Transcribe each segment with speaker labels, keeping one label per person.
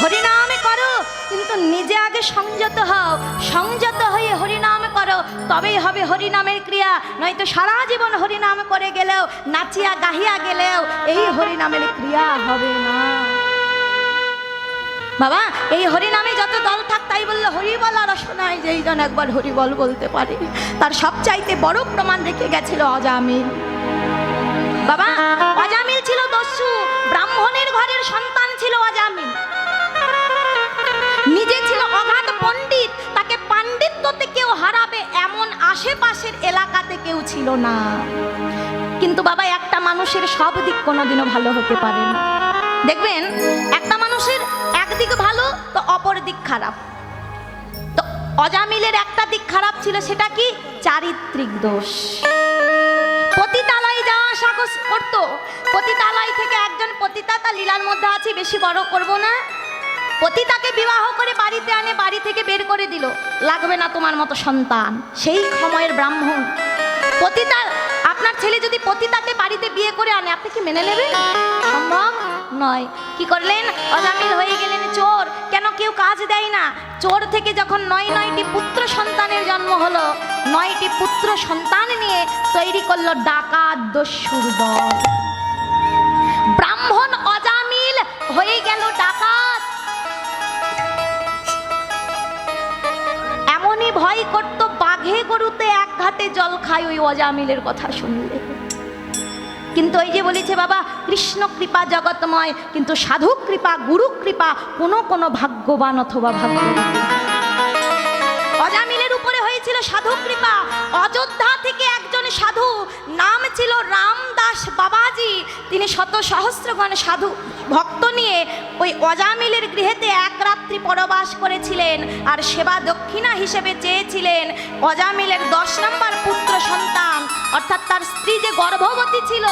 Speaker 1: হরিনাম করো কিন্তু নিজে আগে সংযত হও সংযত হয়ে হরিনাম করো তবেই হবে হরিনামের ক্রিয়া নয়তো সারা জীবন হরিনাম করে গেলেও নাচিয়া গাহিয়া গেলেও এই হরিনামের ক্রিয়া হবে না বাবা এই হরিনামে যত দল থাক তাই বললো হরিবল আর শোনায় যে এইজন একবার হরিবল বলতে পারে তার সবচাইতে বড় প্রমাণ রেখে গেছিল অজামিল বাবা অজামিল ছিল দস্যু ব্রাহ্মণের ঘরের সন্তান ছিল অজামিল পৃথিবীতে কেউ হারাবে এমন আশেপাশের এলাকাতে কেউ ছিল না কিন্তু বাবা একটা মানুষের সব দিক কোনোদিনও ভালো হতে পারে না দেখবেন একটা মানুষের একদিক ভালো তো অপর দিক খারাপ তো অজামিলের একটা দিক খারাপ ছিল সেটা কি চারিত্রিক দোষ পতিতালাই যাওয়া সাহস করতো পতিতালাই থেকে একজন পতিতা তা লীলার মধ্যে আছি বেশি বড় করব না পতি তাকে বিবাহ করে বাড়িতে আনে বাড়ি থেকে বের করে দিল লাগবে না তোমার মতো সন্তান সেই সময়ের ব্রাহ্মণ পতিতা আপনার ছেলে যদি পতিতাকে বাড়িতে বিয়ে করে আনে আপনি কি মেনে নেবেন সম্ভব নয় কি করলেন অজামিল হয়ে গেলেন চোর কেন কেউ কাজ দেয় না চোর থেকে যখন নয় নয়টি পুত্র সন্তানের জন্ম হলো নয়টি পুত্র সন্তান নিয়ে তৈরি করলো ডাকাত দস্যুর বল ভয় করত বাঘে গরুতে এক ঘাটে জল খায় ওই অজামিলের কথা শুনলে কিন্তু এই যে বলেছে বাবা কৃষ্ণ কৃপা জগতময় কিন্তু সাধু কৃপা গুরু কৃপা কোনো কোনো ভাগ্যবান অথবা ভাগ্য অজামিলের উপরে হয়েছিল সাধু কৃপা অযোধ্যা থেকে এক সাধু নাম ছিল রামদাস বাবাজি তিনি শত সহস্রগণ সাধু ভক্ত নিয়ে ওই অজামিলের গৃহেতে এক রাত্রি পরবাস করেছিলেন আর সেবা দক্ষিণা হিসেবে চেয়েছিলেন অজামিলের দশ নম্বর পুত্র সন্তান অর্থাৎ তার স্ত্রী যে গর্ভবতী ছিল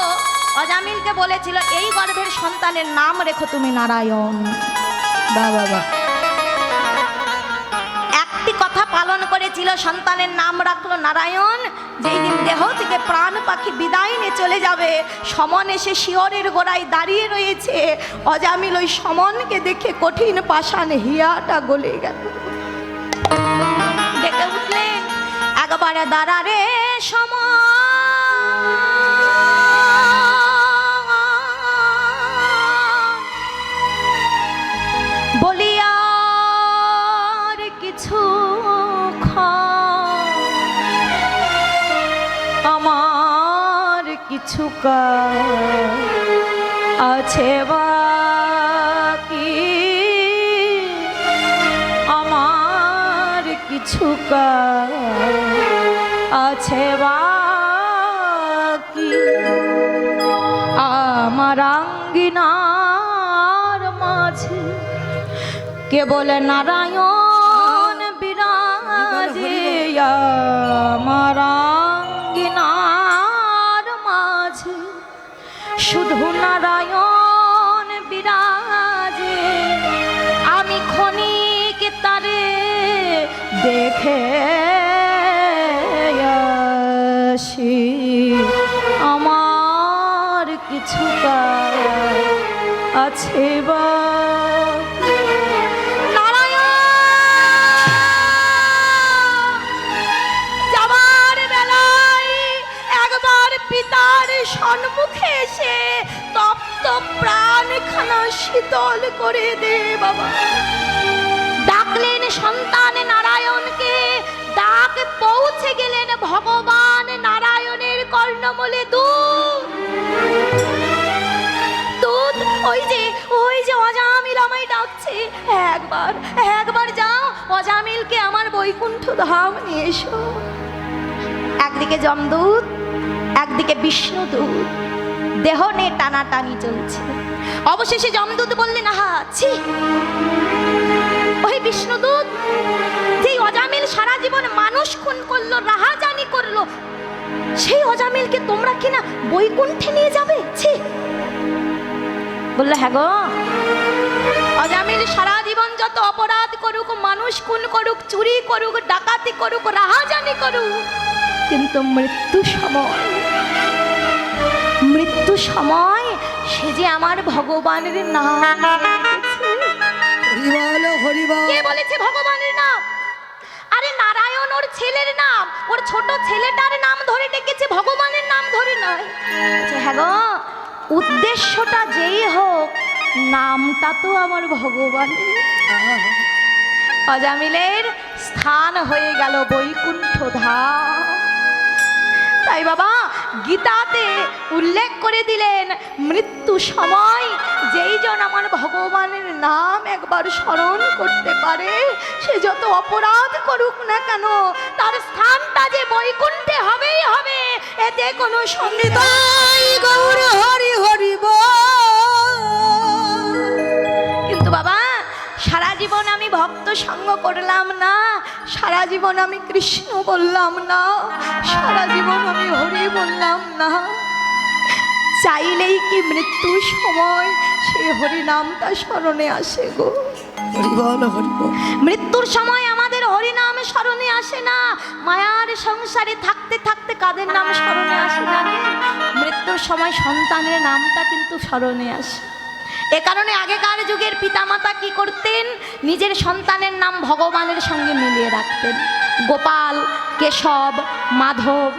Speaker 1: অজামিলকে বলেছিল এই গর্ভের সন্তানের নাম রেখো তুমি নারায়ণ বা বাবা বাক্যটি কথা পালন করেছিল সন্তানের নাম রাখলো নারায়ণ যেই দিন দেহ থেকে প্রাণ পাখি বিদায় নিয়ে চলে যাবে সমন এসে শিয়রের গোড়ায় দাঁড়িয়ে রয়েছে অজামিল ওই সমনকে দেখে কঠিন পাষাণ হিয়াটা গলে গেল ডেকে উঠলেন একবারে দাঁড়া রে সমন অন্ধকার আছে বা কিছু আছে বাকি আমার আঙ্গিনার মাঝে কেবল নারায়ণ বিরাজে আমার শুধু নারায়ণ বিরাজে আমি ক্ষণিক তারে দেখে আসি আমার কিছু আছে বা পিতা সন্মুখে এসে তপ্ত প্রাণখানা শীতল করে দে বাবা ডাকলেন সন্তান নারায়ণকে ডাক পৌঁছে গেলেন ভগবান নারায়ণের কর্ণমূলে দুধ দুধ ওই যে ওই যে অজামিল আমায় ডাকছে একবার একবার যাও অজামিলকে আমার বৈকুণ্ঠ ধাম নিয়ে এসো একদিকে জমদূত একদিকে বিষ্ণু বিষ্ণুদূত দেহ নিয়ে টানাটানি চলছে অবশেষে যমদূত বললেন আহা ছি ওই বিষ্ণুদূত যেই অজামিল সারা জীবন মানুষ খুন করলো রাহাজানি করলো সেই অজামিলকে তোমরা কিনা বৈকুণ্ঠে নিয়ে যাবে ছি বললে হ্যাঁ গো অজামিল সারা জীবন যত অপরাধ করুক মানুষ খুন করুক চুরি করুক ডাকাতি করুক রাহাজানি করুক কিন্তু মৃত্যু সময় মৃত্যু সময় সে যে আমার ভগবানের নাম কে বলেছে ভগবানের নাম আরে নারায়ণ ওর ছেলের নাম ওর ছোট ছেলেটার নাম ধরে ডেকেছে ভগবানের নাম ধরে নয় আচ্ছা, হ্যাঁ গো উদ্দেশ্যটা যেই হোক নামটা তো আমার ভগবান অজামিলের স্থান হয়ে গেল বৈকুণ্ঠ ধাম সাই বাবা গীতাতে উল্লেখ করে দিলেন মৃত্যু সময় যেই জন আমার ভগবানের নাম একবার স্মরণ করতে পারে সে যত অপরাধ করুক না কেন তার স্থানটা যে বৈকুণ্ঠে হবেই হবে এতে কোনো সন্দেহ
Speaker 2: হরি হরি বল
Speaker 1: ভক্ত সঙ্গ করলাম না সারা জীবন আমি কৃষ্ণ বললাম না সারা জীবন আমি হরি বললাম না চাইলেই কি মৃত্যু সময় সেই হরি নামটা স্মরণে আসে গো মৃত্যুর সময় আমাদের হরি নাম স্মরণে আসে না মায়ার সংসারে থাকতে থাকতে কাদের নাম স্মরণে আসে না মৃত্যুর সময় সন্তানের নামটা কিন্তু স্মরণে আসে এ কারণে আগেকার যুগের পিতামাতা কি করতেন নিজের সন্তানের নাম ভগবানের সঙ্গে মিলিয়ে রাখতেন গোপাল কেশব মাধব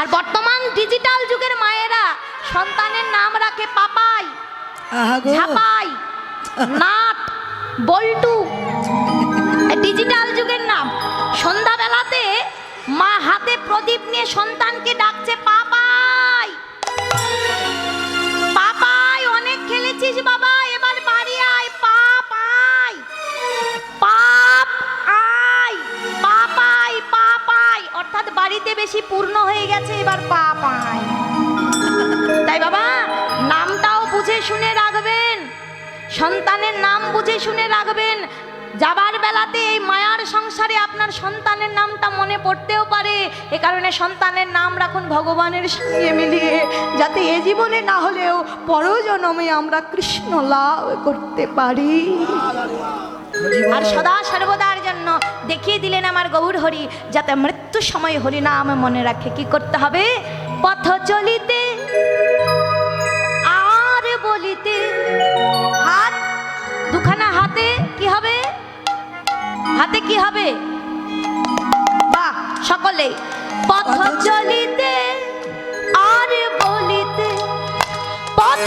Speaker 1: আর বর্তমান ডিজিটাল যুগের মায়েরা সন্তানের নাম রাখে Papai Jhapai nut bolt digital যুগের নাম সন্ধ্যাবেলাতে মা হাতে প্রদীপ নিয়ে সন্তানকে ডাকছে পা আনন্দে বেশি পূর্ণ হয়ে গেছে এবার পা পায় তাই বাবা নামটাও বুঝে শুনে রাখবেন সন্তানের নাম বুঝে শুনে রাখবেন যাবার বেলাতে এই মায়ার সংসারে আপনার সন্তানের নামটা মনে পড়তেও পারে এ কারণে সন্তানের নাম রাখুন ভগবানের সঙ্গে মিলিয়ে যাতে এ জীবনে না হলেও পরজনমে আমরা কৃষ্ণ লাভ করতে পারি আর সদা সর্বদার দেখিয়ে দিলেন আমার গৌর হরি যাতে মৃত্যু সময় হরি না আমি মনে রাখে কি করতে হবে পথ চলিতে আর বলিতে হাত দুখানা হাতে কি হবে হাতে কি হবে বা সকলে পথ চলিতে আর বলিতে পথ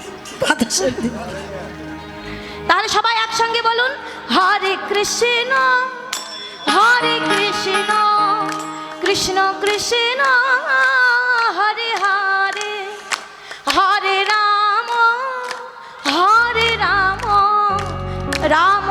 Speaker 1: তাহলে সবাই একসঙ্গে বলুন হরে কৃষ্ণ হরে কৃষ্ণ কৃষ্ণ কৃষ্ণ হরে হরে হরে রাম হরে রাম রাম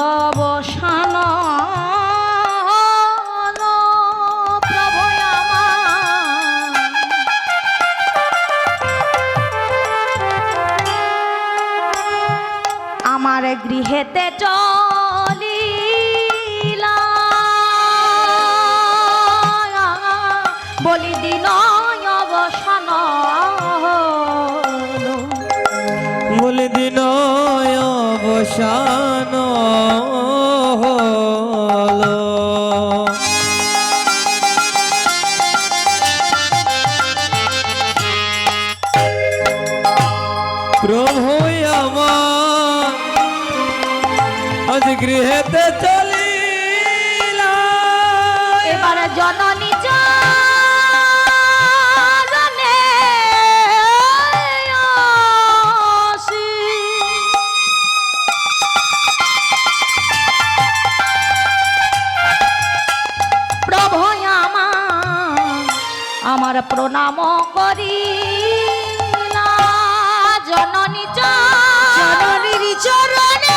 Speaker 1: অবসান আমার গৃহেতে চলিলা বলি দিন অবসান
Speaker 2: বলি দিন অবসান প্রভু আমার আজ গৃহেতে চলিলা
Speaker 1: এবার জননী আমার প্রণাম করি
Speaker 2: চরণে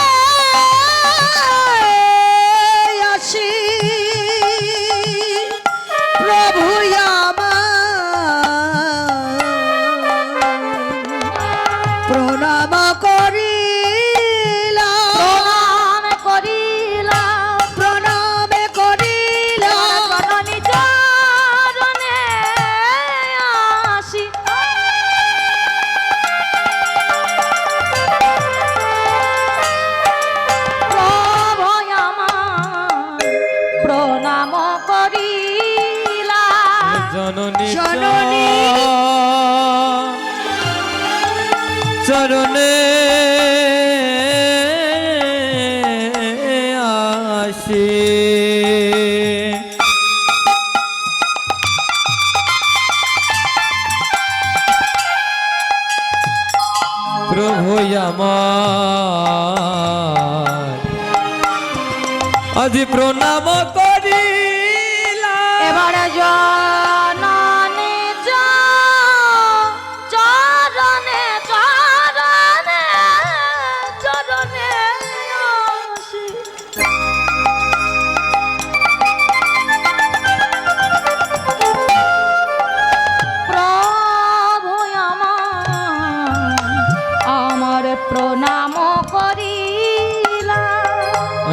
Speaker 2: ver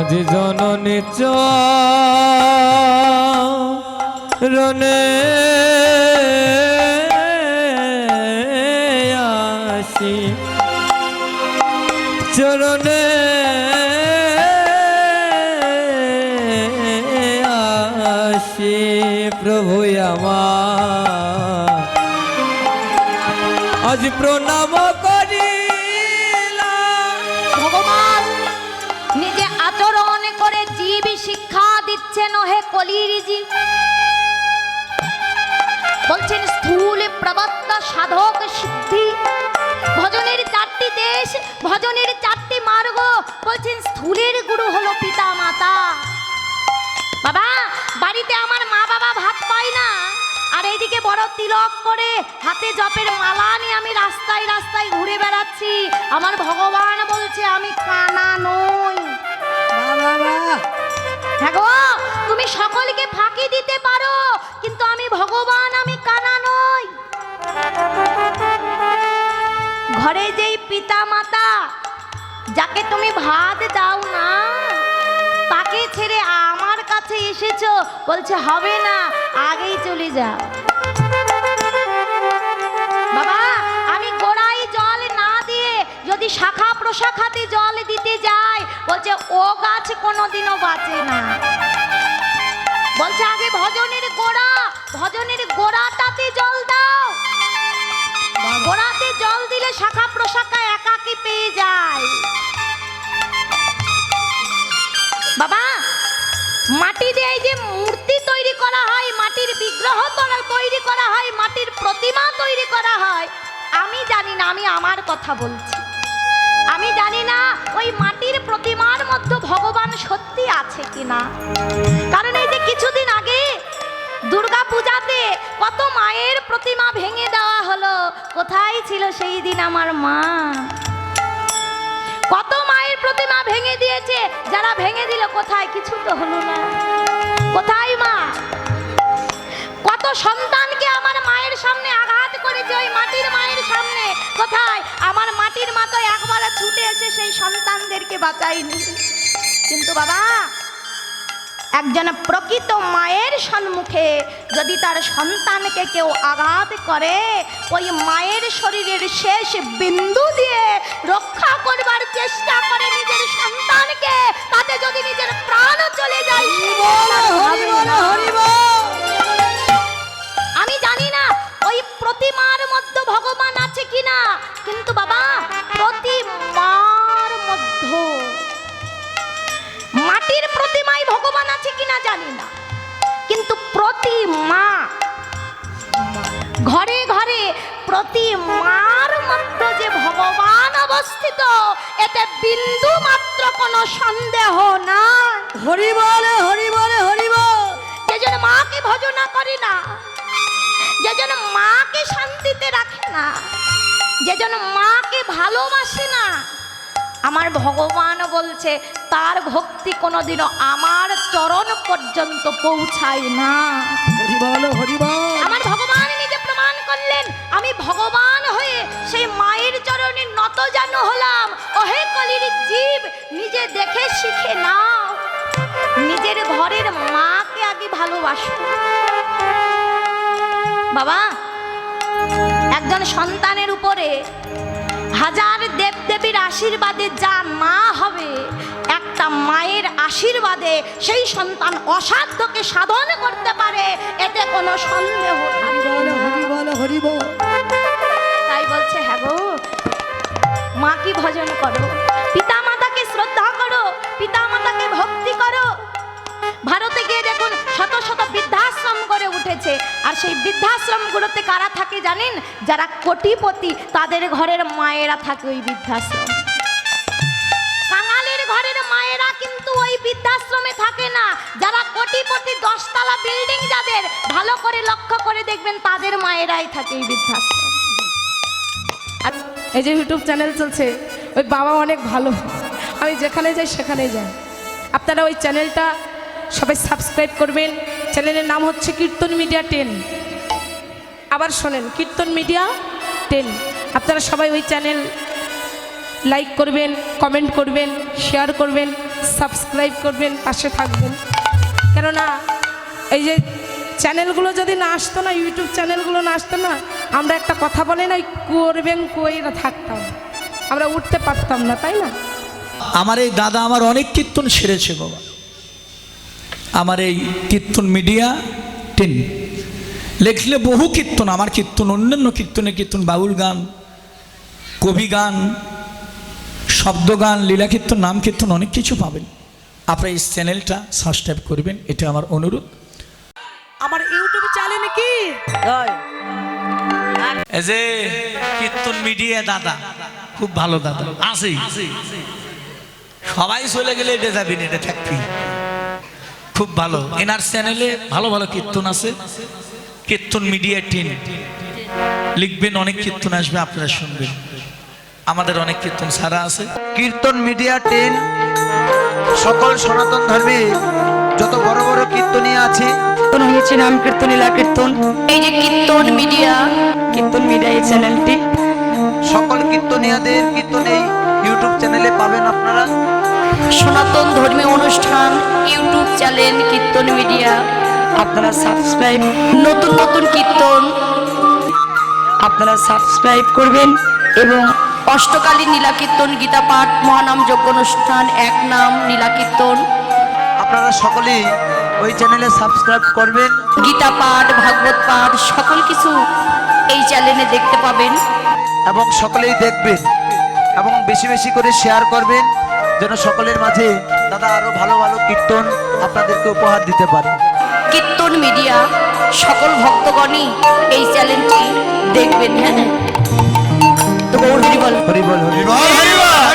Speaker 2: আজ জননী চনে আসি চরণে আসি প্রভু আমার আজ প্রণাম
Speaker 1: বিবি শিক্ষা দিচ্ছেন হে কলিরিজি বলছেন স্থূল প্রবত্তা সাধক সিদ্ধি ভজনের চারটি দেশ ভজনের চারটি মার্গ বলছেন স্থূলের গুরু হলো পিতা মাতা বাবা বাড়িতে আমার মা বাবা ভাত পাই না আর এইদিকে বড় তিলক করে হাতে জপের মালা নিয়ে আমি রাস্তায় রাস্তায় ঘুরে বেড়াচ্ছি আমার ভগবান বলছে আমি কানা নই বাবা দেখো তুমি সকলকে ফাঁকি দিতে পারো কিন্তু আমি ভগবান আমি কানা নই ঘরে যেই পিতা মাতা যাকে তুমি ভাত দাও না তাকে ছেড়ে আমার কাছে এসেছো বলছে হবে না আগেই চলে যাও বাবা যদি শাখা প্রশাখাতে জল দিতে যায় বলছে ও গাছ কোনোদিনও বাঁচে না বলছে আগে ভজনের গোড়া ভজনের গোড়াটাতে জল দাও গোড়াতে জল দিলে শাখা প্রশাখা একাকি পেয়ে যায় বাবা মাটি দিয়ে যে মূর্তি তৈরি করা হয় মাটির বিগ্রহ তৈরি করা হয় মাটির প্রতিমা তৈরি করা হয় আমি জানি না আমি আমার কথা বলছি আমি জানি না ওই মাটির প্রতিমার মধ্যে ভগবান সত্যি আছে কিনা কারণ এই যে কিছুদিন আগে দুর্গা পূজাতে কত মায়ের প্রতিমা ভেঙে দেওয়া হলো কোথায় ছিল সেই দিন আমার মা কত মায়ের প্রতিমা ভেঙে দিয়েছে যারা ভেঙে দিল কোথায় কিছু তো হলো না কোথায় মা কত সন্তানকে আমার মায়ের সামনে আঘাত করেছে ওই মাটির মায়ের সামনে কোথায় আমার মাটির মা তো বাঁচাইনি কিন্তু বাবা একজন প্রকৃত মায়ের সম্মুখে যদি তার সন্তানকে কেউ আঘাত করে ওই মায়ের শরীরের শেষ বিন্দু দিয়ে রক্ষা করবার চেষ্টা করে নিজের সন্তানকে তাতে যদি নিজের প্রাণ চলে যায় আমি জানি না ওই প্রতিমার মধ্যে ভগবান আছে কিনা কিন্তু বাবা প্রতিমা প্রতির প্রতিমায় ভগবান আছে কিনা জানি না কিন্তু প্রতিমা ঘরে ঘরে প্রতিমার মধ্যে যে ভগবান অবস্থিত এতে বিন্দু মাত্র কোনো সন্দেহ না
Speaker 2: হরি বলে হরি বলে হরি বল
Speaker 1: যেজন মাকে ভজনা করি না যেজন মাকে শান্তিতে রাখে না যেজন মাকে ভালোবাসে না আমার ভগবান বলছে তার ভক্তি কোনোদিনও আমার চরণ পর্যন্ত পৌঁছায় না আমার ভগবান নিজে প্রমাণ করলেন আমি ভগবান হয়ে সেই মায়ের চরণে নত যেন হলাম ওহে কলির জীব নিজে দেখে শিখে না নিজের ঘরের মাকে আগে ভালোবাসো বাবা একজন সন্তানের উপরে হাজার দেবদেবীর আশীর্বাদে যা মা হবে একটা মায়ের আশীর্বাদে সেই সন্তান অসাধ্যকে সাধন করতে পারে এতে কোনো সন্দেহ তাই বলছে হ্যাঁ গো মা কি ভজন করো উঠেছে আর সেই বৃদ্ধাশ্রমগুলোতে কারা থাকে জানেন যারা কোটিপতি তাদের ঘরের মায়েরা থাকে ওই বৃদ্ধাশ্রম কাঙালের ঘরের মায়েরা কিন্তু ওই বৃদ্ধাশ্রমে থাকে না যারা কোটিপতি দশতলা বিল্ডিং যাদের ভালো করে লক্ষ্য করে দেখবেন তাদের মায়েরাই থাকে এই বৃদ্ধাশ্রম
Speaker 2: এই যে ইউটিউব চ্যানেল চলছে ওই বাবা অনেক ভালো আমি যেখানে যাই সেখানে যাই আপনারা ওই চ্যানেলটা সবাই সাবস্ক্রাইব করবেন চ্যানেলের নাম হচ্ছে কীর্তন মিডিয়া টেন আবার শোনেন কীর্তন মিডিয়া টেন আপনারা সবাই ওই চ্যানেল লাইক করবেন কমেন্ট করবেন শেয়ার করবেন সাবস্ক্রাইব করবেন পাশে থাকবেন কেননা এই যে চ্যানেলগুলো যদি না আসতো না ইউটিউব চ্যানেলগুলো না আসতো না আমরা একটা কথা বলে না করবেন কইরা থাকতাম আমরা উঠতে পারতাম না তাই না আমার এই দাদা আমার অনেক কীর্তন সেরেছে বাবা আমার এই কীর্তন মিডিয়া টিন লেখলে বহু কীর্তন আমার কীর্তন অন্যান্য কীর্তনের কীর্তন বাউল গান কবি গান শব্দগান লীলা কীর্তন নাম কীর্তন অনেক কিছু পাবেন আপনার এই চ্যানেলটা সাবস্ক্রাইব করবেন এটা আমার অনুরোধ
Speaker 1: আমার ইউটিউবে চ্যানেল নাকি
Speaker 2: এই কীর্তন মিডিয়া দাদা খুব ভালো দাদা আসি সবাই চলে গেলে এটা যাবেন এটা থাকবি খুব ভালো এনার চ্যানেলে ভালো ভালো কীর্তন আছে কীর্তন মিডিয়া টিম লিখবেন অনেক কীর্তন আসবে আপনারা শুনবেন আমাদের অনেক কীর্তন সারা আছে কীর্তন মিডিয়া টেন সকল সনাতন ধর্মে যত বড় বড় কীর্তনী আছে
Speaker 1: হয়েছে নাম কীর্তনীলা কীর্তন এই যে কীর্তন মিডিয়া কীর্তন মিডিয়া এই চ্যানেলটি
Speaker 2: সকল কীর্তনিয়াদের কীর্তন এই ইউটিউব চ্যানেলে পাবেন আপনারা
Speaker 1: সনাতন ধর্মীয় অনুষ্ঠান ইউটিউব চ্যানেল কীর্তন মিডিয়া
Speaker 2: আপনারা সাবস্ক্রাইব নতুন নতুন কীর্তন আপনারা সাবস্ক্রাইব করবেন এবং
Speaker 1: অষ্টকালী নীলাকীর্তন গীতা পাঠ মহানাম যজ্ঞ অনুষ্ঠান এক নাম নীলাকীর্তন
Speaker 2: আপনারা সকলেই ওই চ্যানেলে সাবস্ক্রাইব করবেন
Speaker 1: গীতা পাঠ ভাগবত পাঠ সকল কিছু এই চ্যানেলে দেখতে পাবেন
Speaker 2: এবং সকলেই দেখবেন এবং বেশি বেশি করে শেয়ার করবেন যেন সকলের মাঝে দাদা আরো ভালো ভালো কীর্তন আপনাদেরকে উপহার দিতে পারে
Speaker 1: কীর্তন মিডিয়া সকল ভক্তগণই এই চ্যালেঞ্জটি দেখবেন হ্যাঁ তো হরিবল হরিবল হরিবল হরিবল